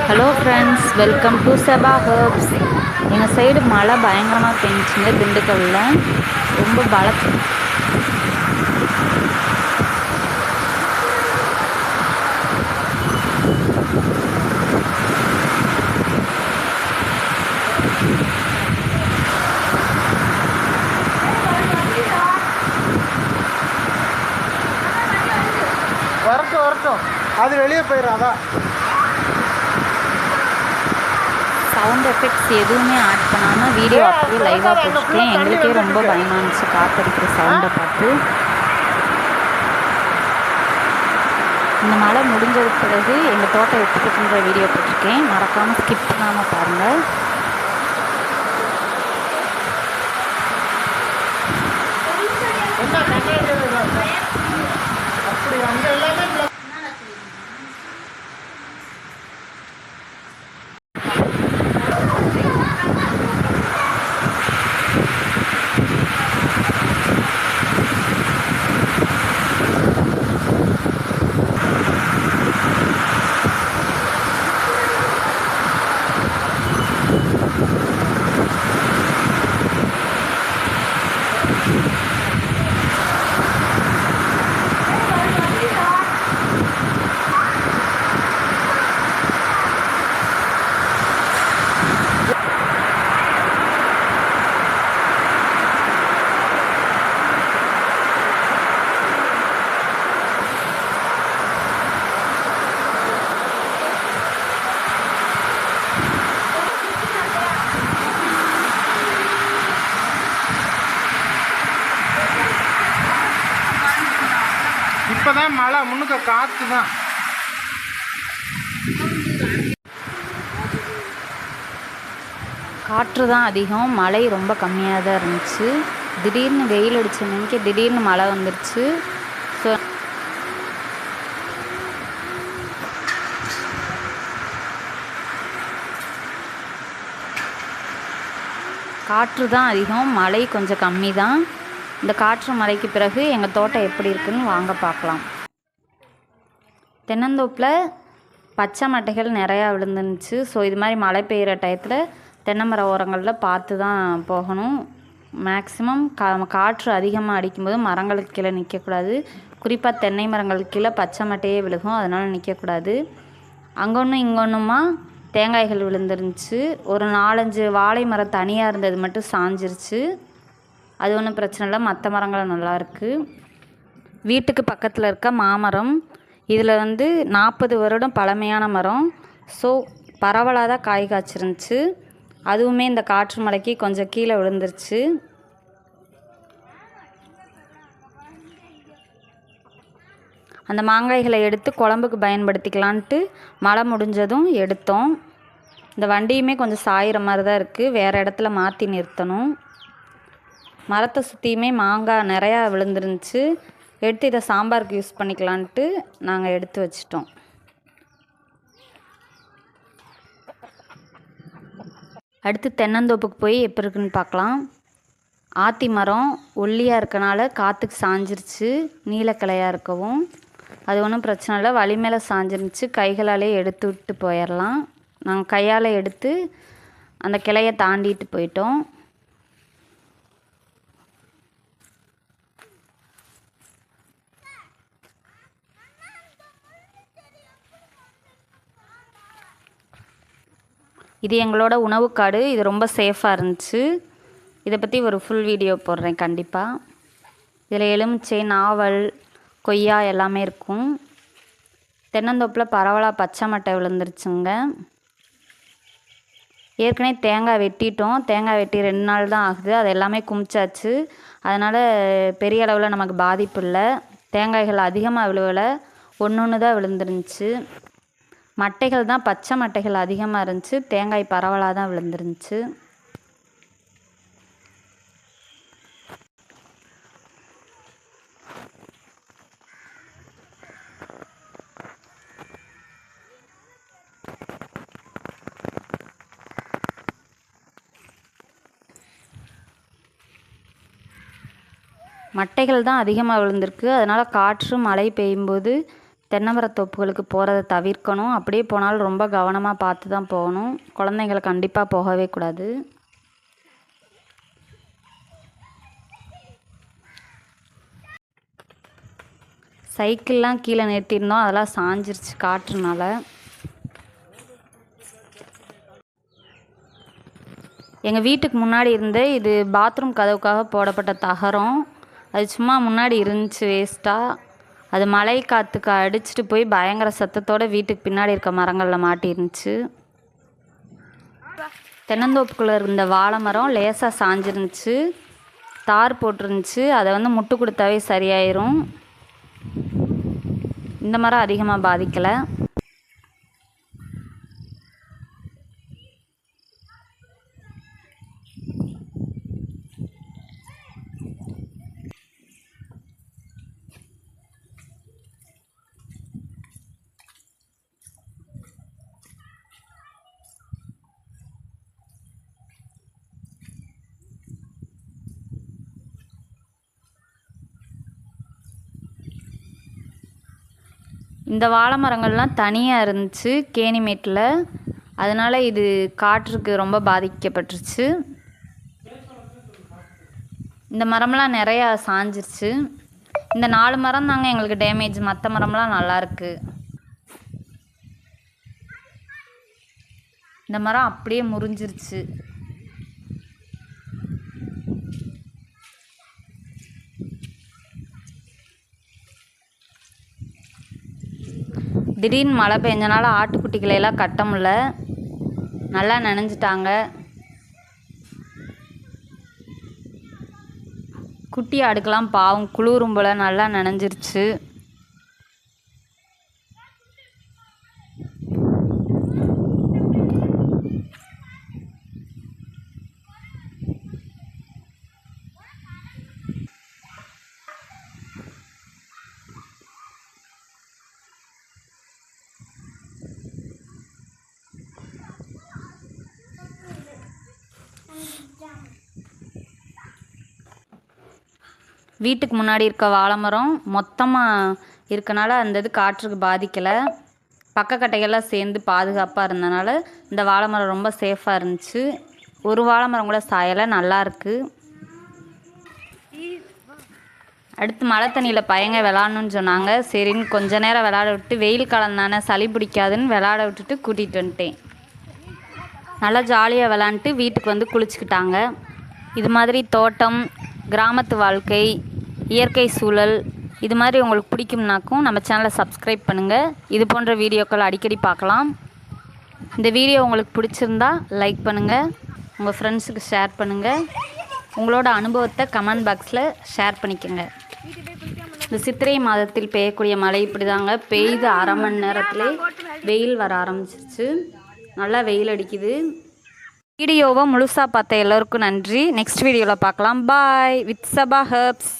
Hello friends welcome to செபா herbs எங்கள் side மழை பயங்கரமாக பெஞ்சுங்க திண்டுக்கல்லில் ரொம்ப பலத்து வரட்டும் வரட்டும். அது வெளியே போயிடும் சவுண்ட் எஃபெக்ட்ஸ் எதுவுமே ஆட் பண்ணாமல் வீடியோ அப்படியே லைவாக போட்டுருக்கேன் எங்களுக்கே ரொம்ப பயமாக இருந்துச்சு காத்தடிக்கிற சவுண்டை பார்த்து. இந்த மழை முடிஞ்சதுக்கு பிறகு எங்கள் தோட்டம் இருக்குன்ற வீடியோ போட்டிருக்கேன். மறக்காமல் ஸ்கிப் பண்ணாமல் பாருங்கள் அப்படி அங்கே எல்லாமே தான் மழை. முன்னுக்க காத்து தான். காற்று தான் அதிகம். மழை ரொம்ப கம்மியாக தான் இருந்துச்சு. திடீர்னு வெயில் அடிச்ச அன்னைக்கு திடீர்னு மழை வந்துருச்சு. ஸோ காற்று தான் அதிகம். மழை கொஞ்சம் கம்மி தான் இந்த காற்று மழைக்கு பிறகு எங்கள் தோட்டம் எப்படி இருக்குன்னு வாங்க பார்க்கலாம். தென்னந்தோப்பில் பச்சை மட்டைகள் நிறையா விழுந்துருந்துச்சு. ஸோ இது மாதிரி மழை பெய்கிற டயத்தில் தென்னை மர ஓரங்களில் பார்த்து தான் போகணும். மேக்ஸிமம் கா காற்று அதிகமாக அடிக்கும்போது மரங்களுக்கு கீழே நிற்கக்கூடாது குறிப்பாக தென்னை மரங்களுக்கு கீழே பச்சை மட்டையே விழுகும். அதனால் நிற்கக்கூடாது அங்கொன்றும் இங்கொன்றுமா தேங்காய்கள் விழுந்துருந்துச்சு. ஒரு நாலஞ்சு வாழை மரம் தனியாக இருந்தது மட்டும் சாஞ்சிருச்சு. அது ஒன்றும் பிரச்சனை இல்லை. மற்ற மரங்கள் நல்லா இருக்குது வீட்டுக்கு பக்கத்தில் இருக்க மாமரம் இதில் வந்து நாற்பது வருடம் பழமையான மரம். ஸோ பரவலாக தான் காய் காய்ச்சிருந்துச்சு. அதுவுமே இந்த காற்று மலைக்கு கொஞ்சம் கீழே விழுந்துருச்சு. அந்த மாங்காய்களை எடுத்து குழம்புக்கு பயன்படுத்திக்கலான்ட்டு மழை முடிஞ்சதும் எடுத்தோம். இந்த வண்டியுமே கொஞ்சம் சாயிற மாதிரி தான் இருக்குது வேறு இடத்துல மாற்றி நிறுத்தணும். மரத்தை சுற்றியுமே மாங்காய் நிறையா விழுந்துருந்துச்சு. எடுத்து இதை சாம்பாருக்கு யூஸ் பண்ணிக்கலான்ட்டு நாங்கள் எடுத்து வச்சிட்டோம். அடுத்து தென்னந்தோப்புக்கு போய் எப்படி இருக்குன்னு பார்க்கலாம் ஆத்தி மரம் ஒல்லியாக இருக்கனால காற்றுக்கு சாஞ்சிருச்சு நீலக்கிளையாக இருக்கவும். அது ஒன்றும் பிரச்சனை இல்லை வழி மேலே சாஞ்சிருந்துச்சு கைகளாலே எடுத்து விட்டு போயிடலாம் நாங்கள் கையால் எடுத்து அந்த கிளையை தாண்டிட்டு போயிட்டோம். இது எங்களோட காடு இது ரொம்ப சேஃபாக இருந்துச்சு. இதை பற்றி ஒரு ஃபுல் வீடியோ போடுறேன் கண்டிப்பாக இதில் எலுமிச்சை நாவல் கொய்யா எல்லாமே இருக்கும். தென்னந்தோப்பில் பரவலாக பச்சை மட்டை விழுந்துருச்சுங்க. ஏற்கனவே தேங்காய் வெட்டிட்டோம். தேங்காய் வெட்டி ரெண்டு நாள் தான் ஆகுது. அது எல்லாமே குமிச்சாச்சு. அதனால் பெரிய அளவில் நமக்கு பாதிப்பு இல்லை. தேங்காய்கள் அதிகமாக விழுவலை. ஒன்று ஒன்று தான் விழுந்துருந்துச்சு. மட்டைகள் தான் பச்சை மட்டைகள் அதிகமாக இருந்துச்சு. தேங்காய் பரவலாக தான் விழுந்துருந்துச்சு. மட்டைகள் தான் அதிகமாக விழுந்திருக்கு. அதனால் காற்று மழை பெய்யும்போது தென்னமரத்தோப்புகளுக்கு போகிறத தவிர்க்கணும். அப்படியே போனாலும் ரொம்ப கவனமாக பார்த்து தான் போகணும். குழந்தைங்களை கண்டிப்பாக போகவே கூடாது. சைக்கிள்லாம் கீழே நிறுத்தியிருந்தோம். அதெல்லாம் சாஞ்சிருச்சு காற்றுனால. எங்கள் வீட்டுக்கு முன்னாடி இருந்த இது பாத்ரூம் கதவுக்காக போடப்பட்ட தகரம். அது சும்மா முன்னாடி இருந்துச்சு வேஸ்ட்டாக அது மழை காற்றுக்கு அடிச்சுட்டு போய் பயங்கர சத்தத்தோடு வீட்டுக்கு பின்னாடி இருக்க மரங்களில் மாட்டிருந்துச்சு. தென்னந்தோப்புக்குள்ளே இருந்த வாழை மரம் லேசாக சாஞ்சிருந்துச்சு. தார் போட்டிருந்துச்சு. அதை வந்து முட்டு கொடுத்தாவே சரியாயிரும். இந்த மரம் அதிகமாக பாதிக்கலை. இந்த வாழை மரங்கள்லாம் தனியாக இருந்துச்சு கேணிமேட்டில் அதனால் இது காற்றுக்கு ரொம்ப பாதிக்கப்பட்டுருச்சு. இந்த மரம்லாம் நிறையா சாஞ்சிருச்சு. இந்த நாலு மரம் தாங்க எங்களுக்கு டேமேஜ் மற்ற மரம்லாம் நல்லாயிருக்கு இந்த மரம் அப்படியே முறிஞ்சிருச்சு. திடீர்னு மழை பெஞ்சனால ஆட்டுக்குட்டிகளையெல்லாம் கட்ட முடில நல்லா நனைஞ்சிட்டாங்க. குட்டி ஆடுக்கெல்லாம் பாவம் குளிரும் போல் நல்லா நனைஞ்சிருச்சு. வீட்டுக்கு முன்னாடி இருக்க வாழை மரம் மொத்தமாக இருக்கனால அந்த இது காற்றுக்கு பாதிக்கலை. பக்கக்கட்டைகள்லாம் சேர்ந்து பாதுகாப்பாக இருந்தனால இந்த வாழை மரம் ரொம்ப சேஃபாக இருந்துச்சு. ஒரு வாழை மரம் கூட சாயலை நல்லாயிருக்கு அடுத்து மழை தண்ணியில் பையங்க விளாடணுன்னு சொன்னாங்க. சரின்னு கொஞ்ச நேரம் விளாட விட்டு வெயில் காலம் தானே சளி பிடிக்காதுன்னு விளாட விட்டுட்டு கூட்டிகிட்டு வந்துட்டேன். நல்லா ஜாலியாக விளாண்டுட்டு வீட்டுக்கு வந்து குளிச்சுக்கிட்டாங்க. இது மாதிரி தோட்டம் கிராமத்து வாழ்க்கை இயற்கை சூழல் இது மாதிரி உங்களுக்கு பிடிக்கும்னாக்கும் நம்ம சேனலை சப்ஸ்கிரைப் பண்ணுங்கள் இது போன்ற வீடியோக்கள் அடிக்கடி பார்க்கலாம். இந்த வீடியோ உங்களுக்கு பிடிச்சிருந்தா லைக் பண்ணுங்கள் உங்கள் ஃப்ரெண்ட்ஸுக்கு ஷேர் பண்ணுங்கள் உங்களோட அனுபவத்தை கமெண்ட் பாக்ஸில் ஷேர் பண்ணிக்கோங்க. இந்த சித்திரை மாதத்தில் பெய்யக்கூடிய மழை இப்படி தாங்க பெய்து அரை மணி நேரத்திலே வெயில் வர ஆரம்பிச்சிருச்சு. நல்லா வெயில் அடிக்குது. வீடியோவை முழுசாக பார்த்த எல்லோருக்கும் நன்றி. நெக்ஸ்ட் வீடியோவில் பார்க்கலாம். Boy with Sabha herbs